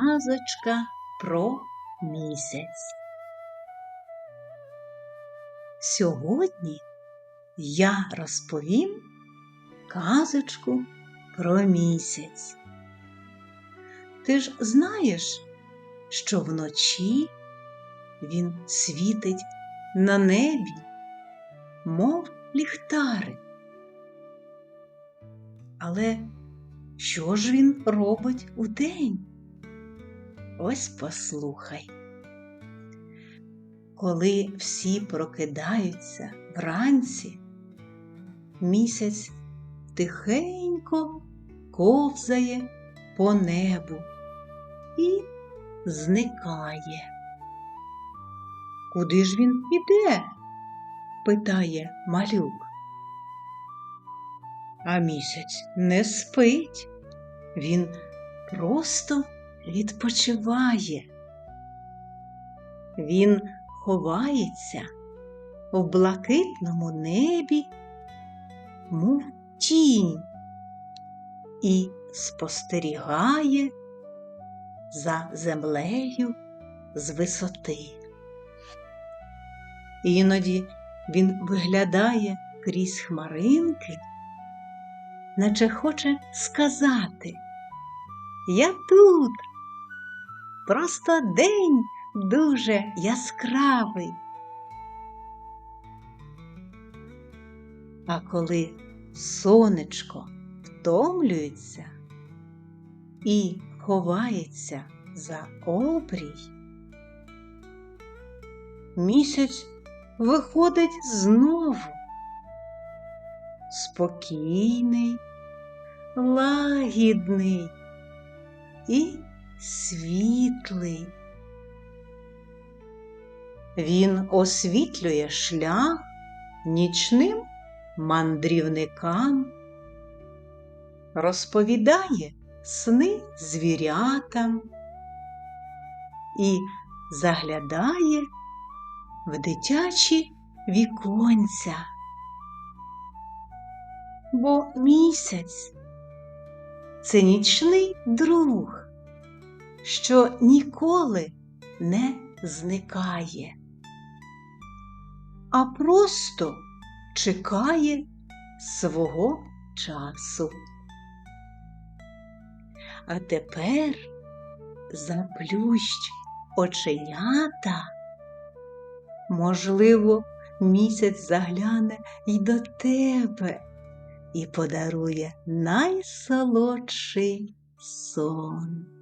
Казочка про місяць. Сьогодні я розповім казочку про місяць. Ти ж знаєш, що вночі він світить на небі, мов ліхтарик. Але що ж він робить удень? Ось послухай. Коли всі прокидаються вранці, місяць тихенько ковзає по небу і зникає. Куди ж він іде? питає малюк. А місяць не спить, він просто відпочиває. Він ховається в блакитному небі, мов тінь, і спостерігає за землею з висоти. Іноді він виглядає крізь хмаринки, наче хоче сказати Я тут. Просто день дуже яскравий. А коли сонечко втомлюється і ховається за обрій, місяць виходить знову спокійний, лагідний і світлий. Він освітлює шлях нічним мандрівникам, розповідає сни звірятам і заглядає в дитячі віконця. Бо місяць це нічний друг, що ніколи не зникає, а просто чекає свого часу. А тепер заплющ оченята. Можливо, місяць загляне й до тебе і подарує найсолодший сон.